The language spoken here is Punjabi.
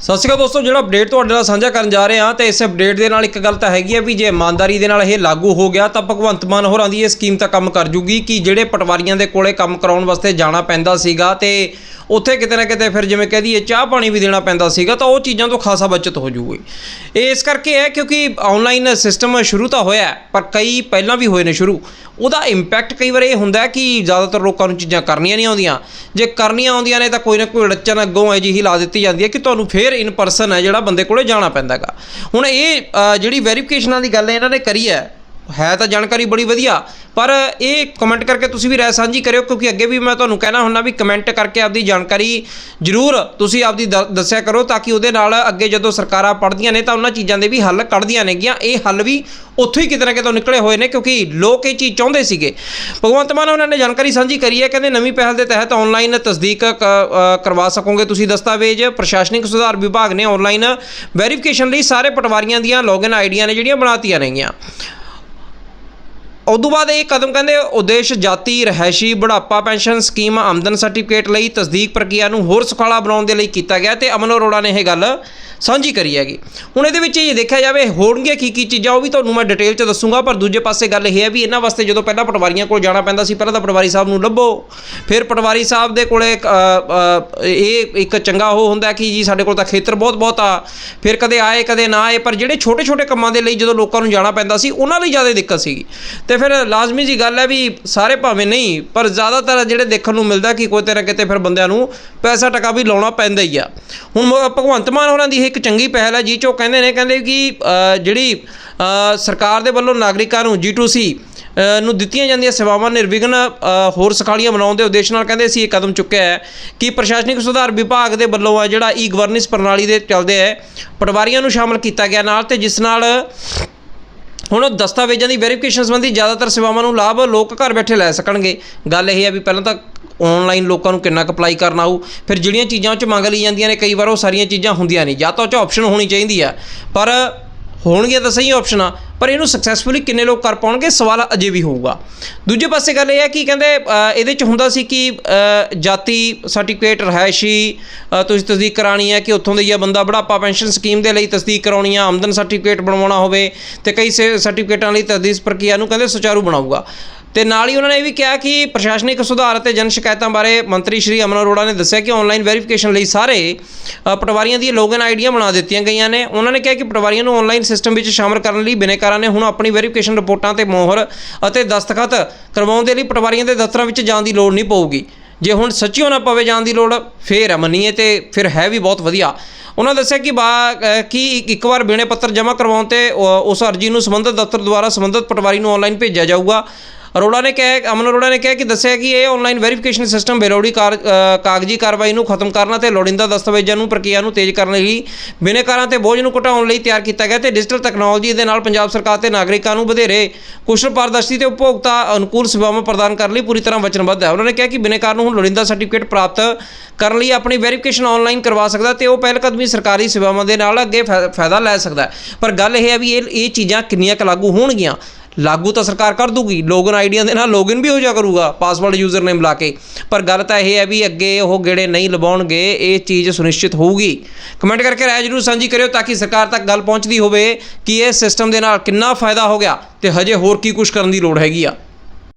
ਸਤਿ ਸ਼੍ਰੀ ਅਕਾਲ ਦੋਸਤੋ, ਜਿਹੜਾ ਅਪਡੇਟ ਤੁਹਾਡੇ ਨਾਲ ਸਾਂਝਾ ਕਰਨ ਜਾ ਰਹੇ ਹਾਂ ਤੇ ਇਸ ਅਪਡੇਟ ਦੇ ਨਾਲ ਇੱਕ ਗੱਲ ਤਾਂ ਹੈਗੀ ਹੈ ਵੀ ਜੇ ਇਮਾਨਦਾਰੀ ਦੇ ਨਾਲ ਇਹ ਲਾਗੂ ਹੋ ਗਿਆ ਤਾਂ ਭਗਵੰਤ ਮਾਨ ਹੋਰਾਂ ਦੀ ਇਹ ਸਕੀਮ ਤਾਂ ਕੰਮ ਕਰ ਜੂਗੀ ਕਿ ਜਿਹੜੇ ਪਟਵਾਰੀਆਂ ਦੇ ਕੋਲੇ ਕੰਮ ਕਰਾਉਣ ਵਾਸਤੇ ਜਾਣਾ ਪੈਂਦਾ ਸੀਗਾ ਤੇ ਉੱਥੇ ਕਿਤੇ ਨਾ ਕਿਤੇ ਫਿਰ ਜਿਵੇਂ ਕਹਿ ਦਈਏ ਚਾਹ ਪਾਣੀ ਵੀ ਦੇਣਾ ਪੈਂਦਾ ਸੀਗਾ ਤਾਂ ਉਹ ਚੀਜ਼ਾਂ ਤੋਂ ਖਾਸਾ ਬਚਤ ਹੋ ਜੂਗੀ। ਇਹ ਇਸ ਕਰਕੇ ਹੈ ਕਿਉਂਕਿ ਆਨਲਾਈਨ ਸਿਸਟਮ ਸ਼ੁਰੂ ਤਾਂ ਹੋਇਆ ਪਰ ਕਈ ਪਹਿਲਾਂ ਵੀ ਹੋਏ ਨੇ ਸ਼ੁਰੂ। ਉਹਦਾ ਇੰਪੈਕਟ ਕਈ ਵਾਰ ਇਹ ਹੁੰਦਾ ਕਿ ਜ਼ਿਆਦਾਤਰ ਲੋਕਾਂ ਨੂੰ ਚੀਜ਼ਾਂ ਕਰਨੀਆਂ ਨਹੀਂ ਆਉਂਦੀਆਂ। ਜੇ ਕਰਨੀਆਂ ਆਉਂਦੀਆਂ ਨੇ ਤਾਂ ਕੋਈ ਨਾ ਕੋਈ ਅੜਚਨ ਅੱਗੋਂ ਅਜਿਹੀ ਲਾ ਦਿੱਤੀ ਜਾਂਦੀ ਹੈ ਕਿ ਤੁਹਾਨੂੰ ਫੇਰ ਇਨ ਪਰਸਨ ਹੈ ਜਿਹੜਾ ਬੰਦੇ ਕੋਲੇ ਜਾਣਾ ਪੈਂਦਾ ਹੈਗਾ। ਹੁਣ ਇਹ ਜਿਹੜੀ ਵੈਰੀਫਿਕੇਸ਼ਨਾਂ ਦੀ ਗੱਲ ਇਹਨਾਂ ਨੇ ਕਰੀ ਹੈ। ਹੈ ਤਾਂ ਜਾਣਕਾਰੀ ਬੜੀ ਵਧੀਆ, ਪਰ ਇਹ ਕਮੈਂਟ ਕਰਕੇ ਤੁਸੀਂ ਵੀ ਰਾਏ ਸਾਂਝੀ ਕਰਿਓ, ਕਿਉਂਕਿ ਅੱਗੇ ਵੀ ਮੈਂ ਤੁਹਾਨੂੰ ਕਹਿਣਾ ਹੁੰਦਾ ਵੀ ਕਮੈਂਟ ਕਰਕੇ ਆਪਦੀ ਜਾਣਕਾਰੀ ਜ਼ਰੂਰ ਤੁਸੀਂ ਆਪਦੀ ਦ- ਦੱਸਿਆ ਕਰੋ, ਤਾਂ ਕਿ ਉਹਦੇ ਨਾਲ ਅੱਗੇ ਜਦੋਂ ਸਰਕਾਰਾਂ ਪੜ੍ਹਦੀਆਂ ਨੇ ਤਾਂ ਉਹਨਾਂ ਚੀਜ਼ਾਂ ਦੇ ਵੀ ਹੱਲ ਕੱਢਦੀਆਂ ਨੇਗੀਆਂ। ਇਹ ਹੱਲ ਵੀ ਉੱਥੋਂ ਹੀ ਕਿਤੇ ਨਾ ਕਿਤੇ ਨਿਕਲੇ ਹੋਏ ਨੇ, ਕਿਉਂਕਿ ਲੋਕ ਇਹ ਚੀਜ਼ ਚਾਹੁੰਦੇ ਸੀਗੇ। ਭਗਵੰਤ ਮਾਨ ਉਹਨਾਂ ਨੇ ਜਾਣਕਾਰੀ ਸਾਂਝੀ ਕਰੀ ਹੈ, ਕਹਿੰਦੇ ਨਵੀਂ ਪਹਿਲ ਦੇ ਤਹਿਤ ਆਨਲਾਈਨ ਤਸਦੀਕ ਕ- ਕਰਵਾ ਸਕੋਗੇ ਤੁਸੀਂ ਦਸਤਾਵੇਜ਼। ਪ੍ਰਸ਼ਾਸਨਿਕ ਸੁਧਾਰ ਵਿਭਾਗ ਨੇ ਆਨਲਾਈਨ ਵੈਰੀਫਿਕੇਸ਼ਨ ਲਈ ਸਾਰੇ ਪਟਵਾਰੀਆਂ ਦੀਆਂ ਲੌਗਇਨ ਆਈਡੀਆਂ ਨੇ, ਜਿਹੜੀਆਂ ਬਣਾਤੀਆਂ ਨੇਗੀਆਂ। ਉਦੋਂ ਬਾਅਦ ਇਹ ਕਦਮ ਕਹਿੰਦੇ ਉਦੇਸ਼ ਜਾਤੀ ਰਹਿਸ਼ੀ ਬੁਢਾਪਾ ਪੈਨਸ਼ਨ ਸਕੀਮ, ਆਮਦਨ ਸਰਟੀਫਿਕੇਟ ਲਈ ਤਸਦੀਕ ਪ੍ਰਕਿਰਿਆ ਨੂੰ ਹੋਰ ਸੁਖਾਲਾ ਬਣਾਉਣ ਦੇ ਲਈ ਕੀਤਾ ਗਿਆ ਤੇ ਅਮਨ ਅਰੋੜਾ ਨੇ ਇਹ ਗੱਲ ਸਾਂਝੀ ਕਰੀ ਹੈਗੀ। ਹੁਣ ਇਹਦੇ ਵਿੱਚ ਇਹ ਦੇਖਿਆ ਜਾਵੇ ਹੋਣਗੇ ਕੀ ਕੀ ਚੀਜ਼ਾਂ, ਉਹ ਵੀ ਤੁਹਾਨੂੰ ਮੈਂ ਡਿਟੇਲ 'ਚ ਦੱਸੂਗਾ, ਪਰ ਦੂਜੇ ਪਾਸੇ ਗੱਲ ਇਹ ਹੈ ਵੀ ਇਹਨਾਂ ਵਾਸਤੇ ਜਦੋਂ ਪਹਿਲਾਂ ਪਟਵਾਰੀਆਂ ਕੋਲ ਜਾਣਾ ਪੈਂਦਾ ਸੀ, ਪਹਿਲਾਂ ਤਾਂ ਪਟਵਾਰੀ ਸਾਹਿਬ ਨੂੰ ਲੱਭੋ। ਫਿਰ ਪਟਵਾਰੀ ਸਾਹਿਬ ਦੇ ਕੋਲੇ ਇਹ ਇੱਕ ਚੰਗਾ ਉਹ ਹੁੰਦਾ ਕਿ ਜੀ ਸਾਡੇ ਕੋਲ ਤਾਂ ਖੇਤਰ ਬਹੁਤ ਬਹੁਤ ਆ, ਫਿਰ ਕਦੇ ਆਏ, ਕਦੇ ਨਾ ਆਏ, ਪਰ ਜਿਹੜੇ ਛੋਟੇ ਛੋਟੇ ਕੰਮਾਂ ਦੇ ਲਈ ਜਦੋਂ ਲੋਕਾਂ ਨੂੰ ਜਾਣਾ ਪੈਂਦਾ ਸੀ, ਉਹਨਾਂ ਲਈ ਜ਼ਿਆਦਾ ਦਿੱਕਤ ਸੀਗੀ। ਤੇ ਫਿਰ ਲਾਜ਼ਮੀ ਜੀ ਗੱਲ ਹੈ ਵੀ ਸਾਰੇ ਭਾਵੇਂ ਨਹੀਂ ਪਰ ਜ਼ਿਆਦਾਤਰ ਜਿਹੜੇ ਦੇਖਣ ਨੂੰ ਮਿਲਦਾ ਕਿ ਕੋਈ ਤਰ੍ਹਾਂ ਕਿਤੇ ਫਿਰ ਬੰਦਿਆਂ ਨੂੰ ਪੈਸਾ ਟਕਾ ਵੀ ਲਾਉਣਾ ਪੈਂਦਾ ਹੀ ਆ। ਹੁਣ ਭਗਵੰਤ ਮਾਨ ਹੋਰਾਂ ਦੀ ਇਹ ਇੱਕ ਚੰਗੀ ਪਹਿਲ ਹੈ ਜੀ ਚੋ ਕਹਿੰਦੇ ਨੇ ਕਹਿੰਦੇ ਕਿ ਜਿਹੜੀ ਸਰਕਾਰ ਦੇ ਵੱਲੋਂ ਨਾਗਰਿਕਾਂ ਨੂੰ G2C ਅ, ਨੂੰ ਦਿੱਤੀਆਂ ਜਾਂਦੀਆਂ ਸੇਵਾਵਾਂ ਨਿਰਵਿਘਨ ਹੋਰ ਸਖਾਲੀਆਂ ਬਣਾਉਣ ਦੇ ਉਦੇਸ਼ ਨਾਲ ਕਹਿੰਦੇ ਸੀ ਇਹ ਕਦਮ ਚੁੱਕਿਆ ਹੈ ਕਿ ਪ੍ਰਸ਼ਾਸਨਿਕ ਸੁਧਾਰ ਵਿਭਾਗ ਦੇ ਵੱਲੋਂ ਆ ਜਿਹੜਾ ਈ ਗਵਰਨੈਂਸ ਪ੍ਰਣਾਲੀ ਦੇ ਚੱਲਦੇ ਹੈ ਪਟਵਾਰੀਆਂ ਨੂੰ ਸ਼ਾਮਲ ਕੀਤਾ ਗਿਆ ਨਾਲ ਤੇ ਜਿਸ ਨਾਲ ਹੁਣ ਉਹ ਦਸਤਾਵੇਜ਼ਾਂ ਦੀ ਵੈਰੀਫਿਕੇਸ਼ਨ ਸੰਬੰਧੀ ਜ਼ਿਆਦਾਤਰ ਸੇਵਾਵਾਂ ਨੂੰ ਲਾਭ ਲੋਕ ਘਰ ਬੈਠੇ ਲੈ ਸਕਣਗੇ। ਗੱਲ ਇਹ ਹੈ ਵੀ ਪਹਿਲਾਂ ਤਾਂ ਆਨਲਾਈਨ ਲੋਕਾਂ ਨੂੰ ਕਿੰਨਾ ਕੁ ਅਪਲਾਈ ਕਰਨਾ ਆਊ, ਫਿਰ ਜਿਹੜੀਆਂ ਚੀਜ਼ਾਂ ਉਹ 'ਚ ਮੰਗ ਲਈ ਜਾਂਦੀਆਂ ਨੇ, ਕਈ ਵਾਰ ਉਹ ਸਾਰੀਆਂ ਚੀਜ਼ਾਂ ਹੁੰਦੀਆਂ ਨਹੀਂ। ਜਾਂ ਤਾਂ ਉਹ 'ਚ ਆਪਸ਼ਨ ਹੋਣੀ ਚਾਹੀਦੀ ਆ। ਪਰ ਹੋਣਗੀਆਂ ਤਾਂ ਸਹੀ ਆਪਸ਼ਨਾਂ ਪਰ ਇਹਨੂੰ ਸਕਸੈਸਫੁਲੀ ਕਿੰਨੇ ਲੋਕ ਕਰ ਪਾਉਣਗੇ? ਸਵਾਲ ਅਜੇ ਵੀ ਹੋਊਗਾ। ਦੂਜੇ ਪਾਸੇ ਗੱਲ ਇਹ ਹੈ ਕਿ ਕਹਿੰਦੇ ਇਹਦੇ 'ਚ ਹੁੰਦਾ ਸੀ ਕਿ ਜਾਤੀ ਸਰਟੀਫਿਕੇਟ ਰਹਿਸ਼ੀ ਤੁਸੀਂ ਤਸਦੀਕ ਕਰਾਣੀ ਹੈ ਕਿ ਉੱਥੋਂ ਦਾ ਹੀ ਬੰਦਾ ਬੁਢਾਪਾ ਪੈਨਸ਼ਨ ਸਕੀਮ ਦੇ ਲਈ ਤਸਦੀਕ ਕਰਾਉਣੀ ਆ, ਆਮਦਨ ਸਰਟੀਫਿਕੇਟ ਬਣਵਾਉਣਾ ਹੋਵੇ ਤੇ ਕਈ ਸੇ- ਸਰਟੀਫਿਕੇਟਾਂ ਲਈ ਤਸਦੀਕ ਪ੍ਰਕਿਰਿਆ ਨੂੰ ਕਹਿੰਦੇ ਸੁਚਾਰੂ ਬਣਾਊਗਾ। ਤੇ ਨਾਲ ਹੀ ਉਹਨਾਂ ਨੇ ਇਹ ਵੀ ਕਿਹਾ ਕਿ ਪ੍ਰਸ਼ਾਸਨਿਕ ਸੁਧਾਰ ਅਤੇ ਜਨ ਸ਼ਿਕਾਇਤਾਂ ਬਾਰੇ ਮੰਤਰੀ ਸ਼੍ਰੀ ਅਮਨ ਅਰੋੜਾ ਨੇ ਦੱਸਿਆ ਕਿ ਆਨਲਾਈਨ ਵੈਰੀਫਿਕੇਸ਼ਨ ਲਈ ਸਾਰੇ ਪਟਵਾਰੀਆਂ ਦੀਆਂ ਲੌਗਇਨ ਆਈਡੀਆਂ ਬਣਾ ਦਿੱਤੀਆਂ ਗਈਆਂ ਨੇ। ਉਹਨਾਂ ਨੇ ਕਿਹਾ ਕਿ ਪਟਵਾਰੀਆਂ ਨੂੰ ਆਨਲਾਈਨ ਸਿਸਟਮ ਵਿੱਚ ਸ਼ਾਮਲ ਕਰਨ ਲਈ ਬਿਨੇਕਾਰਾਂ ਨੇ ਹੁਣ ਆਪਣੀ ਵੈਰੀਫਿਕੇਸ਼ਨ ਰਿਪੋਰਟਾਂ ਤੇ ਮੋਹਰ ਅਤੇ ਦਸਤਖਤ ਕਰਵਾਉਣ ਦੇ ਲਈ ਪਟਵਾਰੀਆਂ ਦੇ ਦਫ਼ਤਰਾਂ ਵਿੱਚ ਜਾਣ ਦੀ ਲੋੜ ਨਹੀਂ ਪਊਗੀ। ਜੇ ਹੁਣ ਸੱਚੀ ਹੋਣਾ ਪਵੇ ਜਾਣ ਦੀ ਲੋੜ ਫੇਰ ਮੰਨੀਏ ਤੇ ਫਿਰ ਹੈ ਵੀ ਬਹੁਤ ਵਧੀਆ। ਉਹਨਾਂ ਦੱਸਿਆ ਕਿ ਬਾ ਅ, ਕਿ ਇੱਕ- ਵਾਰ ਬਿਨੇ ਪੱਤਰ ਜਮ੍ਹਾਂ ਕਰਵਾਉਣ ਤੇ ਉਸ ਅਰਜੀ ਨੂੰ ਸੰਬੰਧਿਤ ਦਫ਼ਤਰ ਦੁਆਰਾ ਸੰਬੰਧਿਤ ਪਟਵਾਰੀ ਨੂੰ ਆਨਲਾਈਨ ਭੇਜਿਆ ਜਾਊਗਾ। ਅਰੋੜਾ ਨੇ ਕਿਹਾ, ਅਮਨ ਅਰੋੜਾ ਨੇ ਕਿਹਾ ਕਿ ਦੱਸਿਆ ਕਿ ਇਹ ਆਨਲਾਈਨ ਵੈਰੀਫਿਕੇਸ਼ਨ ਸਿਸਟਮ ਬੇਲੋੜੀ ਕਾਰ- ਕਾਗਜ਼ੀ ਕਾਰਵਾਈ ਨੂੰ ਖਤਮ ਕਰਨਾ ਤੇ ਲੋੜੀਂਦਾ ਦਸਤਾਵੇਜ਼ਾਂ ਨੂੰ ਪ੍ਰਕਿਰਿਆ ਨੂੰ ਤੇਜ਼ ਕਰਨ ਲਈ ਬਿਨੇਕਾਰਾਂ ਤੇ ਬੋਝ ਨੂੰ ਘਟਾਉਣ ਲਈ ਤਿਆਰ ਕੀਤਾ ਗਿਆ ਤੇ ਡਿਜੀਟਲ ਟੈਕਨੋਲੋਜੀ ਦੇ ਨਾਲ ਪੰਜਾਬ ਸਰਕਾਰ ਤੇ ਨਾਗਰਿਕਾਂ ਨੂੰ ਵਧੇਰੇ ਕੁਸ਼ਲ ਪਾਰਦਰਸ਼ੀ ਤੇ ਉਪਭੋਗਤਾ ਅਨੁਕੂਲ ਸੇਵਾਵਾਂ ਪ੍ਰਦਾਨ ਕਰਨ ਲਈ ਪੂਰੀ ਤਰ੍ਹਾਂ ਵਚਨਬੱਧ ਹੈ। ਉਹਨਾਂ ਨੇ ਕਿਹਾ ਕਿ ਬਿਨੇਕਾਰ ਨੂੰ ਹੁਣ ਲੋੜੀਂਦਾ ਸਰਟੀਫਿਕੇਟ ਪ੍ਰਾਪਤ ਕਰਨ ਲਈ ਆਪਣੀ ਵੈਰੀਫਿਕੇਸ਼ਨ ਆਨਲਾਈਨ ਕਰਵਾ ਸਕਦਾ ਤੇ ਉਹ ਪਹਿਲਕਦਮੀ ਸਰਕਾਰੀ ਸੇਵਾਵਾਂ ਦੇ ਨਾਲ ਅੱਗੇ ਫਾਇ- ਫਾਇਦਾ ਲੈ ਸਕਦਾ ਪਰ ਗੱਲ ਇਹ ਹੈ ਵੀ ਇਹ ਇਹ ਚੀਜ਼ਾਂ ਕਿੰਨੀਆਂ ਕੁ ਲਾਗੂ ਹੋਣਗੀਆਂ? ਲਾਗੂ ਤਾਂ ਸਰਕਾਰ ਕਰ ਦੂਗੀ ਲੋਗਨ ਆਈਡੀਆਂ ਦੇ ਨਾਲ ਲੋਗਿਨ ਵੀ ਹੋ ਜਾ ਕਰੂਗਾ ਪਾਸਵਰਡ ਯੂਜ਼ਰ ਨੇਮ ਲਾ ਕੇ। ਪਰ ਗੱਲ ਤਾਂ ਇਹ ਹੈ ਵੀ ਅੱਗੇ ਉਹ ਗੇੜੇ ਨਹੀਂ ਲਵਾਉਣਗੇ, ਇਹ ਚੀਜ਼ ਸੁਨਿਸ਼ਚਿਤ ਹੋਊਗੀ। ਕਮੈਂਟ ਕਰਕੇ ਰਾਏ ਜਰੂਰ ਸਾਂਝੀ ਕਰਿਓ ਤਾਂ ਕਿ ਸਰਕਾਰ ਤੱਕ ਗੱਲ ਪਹੁੰਚਦੀ ਹੋਵੇ ਕਿ ਇਹ ਸਿਸਟਮ ਦੇ ਨਾਲ ਕਿੰਨਾ ਫਾਇਦਾ ਹੋ ਗਿਆ ਤੇ ਹਜੇ ਹੋਰ ਕੀ ਕੁਝ ਕਰਨ ਦੀ ਲੋੜ ਹੈਗੀ ਆ।